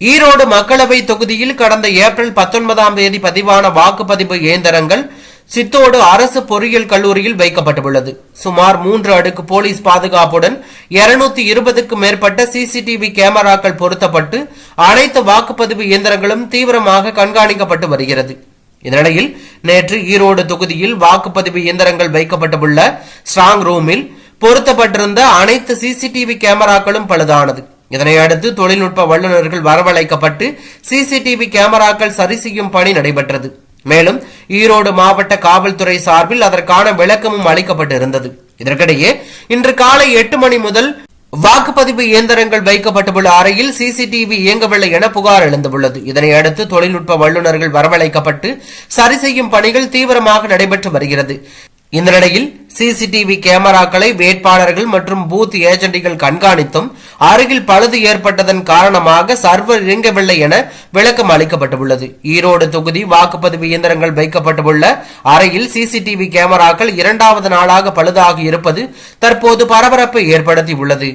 ஈரோடு மக்களவை தொகுதியில் கடந்த ஏப்ரல் பத்தொன்பதாம் தேதி பதிவான வாக்குப்பதிவு இயந்திரங்கள் சித்தோடு அரசு பொறியியல் கல்லூரியில் வைக்கப்பட்டுள்ளது. சுமார் மூன்று அடுக்கு போலீஸ் பாதுகாப்புடன் இருநூத்தி இருபதுக்கும் மேற்பட்ட சிசிடிவி கேமராக்கள் பொருத்தப்பட்டு அனைத்து வாக்குப்பதிவு இயந்திரங்களும் தீவிரமாக கண்காணிக்கப்பட்டு வருகிறது. இதனிடையில் நேற்று ஈரோடு தொகுதியில் வாக்குப்பதிவு இயந்திரங்கள் வைக்கப்பட்டுள்ள ஸ்ட்ராங் ரூமில் பொருத்தப்பட்டிருந்த அனைத்து சிசிடிவி கேமராக்களும் பழுதானது. இதனையடுத்து தொழில்நுட்ப வல்லுநர்கள் வரவழைக்கப்பட்டு சிசிடிவி கேமராக்கள் சரி செய்யும் பணி நடைபெற்றது. மேலும் ஈரோடு மாவட்ட காவல்துறை சார்பில் அதற்கான விளக்கமும் அளிக்கப்பட்டிருந்தது. இதற்கிடையே இன்று காலை எட்டு மணி முதல் வாக்குப்பதிவு இயந்திரங்கள் வைக்கப்பட்டுள்ள அறையில் சிசிடிவி இயங்கவில்லை என புகார் எழுந்துள்ளது. இதனையடுத்து தொழில்நுட்ப வல்லுநர்கள் வரவழைக்கப்பட்டு சரி செய்யும் பணிகள் தீவிரமாக நடைபெற்று வருகிறது. இந்த நிலையில் சிசிடிவி கேமராக்களை வேட்பாளர்கள் மற்றும் பூத் ஏஜென்ட்டுகள் கண்காணித்தும் அருகில் பழுது ஏற்பட்டதன் காரணமாக சர்வர் இயங்கவில்லை என விளக்கம் அளிக்கப்பட்டுள்ளது. ஈரோடு தொகுதி வாக்குப்பதிவு இயந்திரங்கள் வைக்கப்பட்டுள்ள அறையில் சிசிடிவி கேமராக்கள் இரண்டாவது நாளாக பழுதாகி இருப்பது தற்போது பரபரப்பை ஏற்படுத்தியுள்ளது.